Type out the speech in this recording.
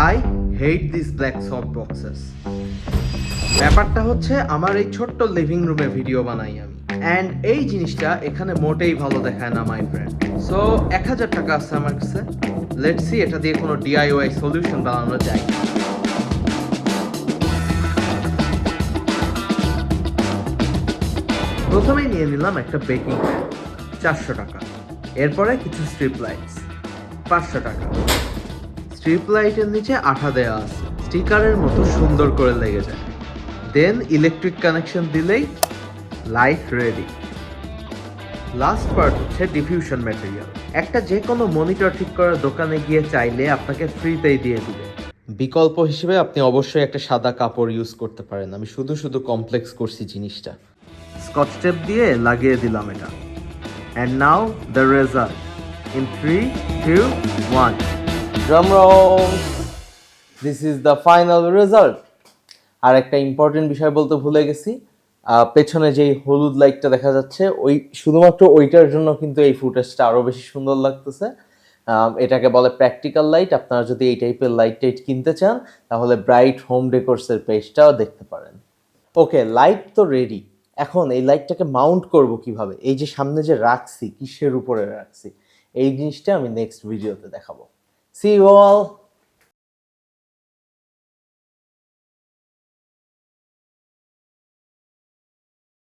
I hate this black soft boxes ব্যাপারটা হচ্ছে, আমার এই ছোট্ট লিভিং রুমে ভিডিও বানাই আমি। অ্যান্ড এই জিনিসটা এখানে মোটেই ভালো দেখায় না মাই ফ্রেন্ড সো এক হাজার টাকা আছে আমার কাছে। লেটস সি এটা দিয়ে কোনো ডিআইওয়াই সলিউশন বানানো যায় প্রথমেই নিয়ে নিলাম একটা বেকিং প্যান চারশো টাকা। এরপরে কিছু স্ট্রিপ লাইটস পাঁচশো টাকা। স্ট্রিপ লাইটের নিচে আঠা দেওয়া আছে। স্টিকারের মতো সুন্দর করে লেগে যায়। দেন ইলেকট্রিক কানেকশন দিলেই লাইট রেডি লাস্ট পার্ট হচ্ছে ডিফিউশন ম্যাটেরিয়াল একটা যে কোনো মনিটর ঠিক করার দোকানে গিয়ে চাইলে আপনাকে ফ্রিতেই দিয়ে দিবে। বিকল্প হিসেবে আপনি অবশ্যই একটা সাদা কাপড় ইউজ করতে পারেন। আমি শুধু শুধু কমপ্লেক্স করছি জিনিসটা। স্কচ টেপ দিয়ে লাগিয়ে দিলাম এটা। And now the result in three two one drum this is the final result আর একটা ইম্পর্টেন্ট বিষয় বলতে ভুলে গেছি। পেছনে যেই হলুদ লাইটটা দেখা যাচ্ছে, ওই শুধুমাত্র ওইটার জন্য কিন্তু এই ফুটেজটা আরও বেশি সুন্দর লাগতেছে। এটাকে বলে প্র্যাকটিক্যাল লাইট আপনারা যদি এই টাইপের লাইট টাইট কিনতে চান, তাহলে ব্রাইট হোম ডেকোরসের পেজটাও দেখতে পারেন। ওকে লাইট তো রেডি এখন এই লাইটটাকে মাউন্ট করব কীভাবে? এই যে সামনে যে রাখছি, কিসের উপরে রাখছি? এই জিনিসটা আমি নেক্সট ভিডিওতে দেখাবো। C all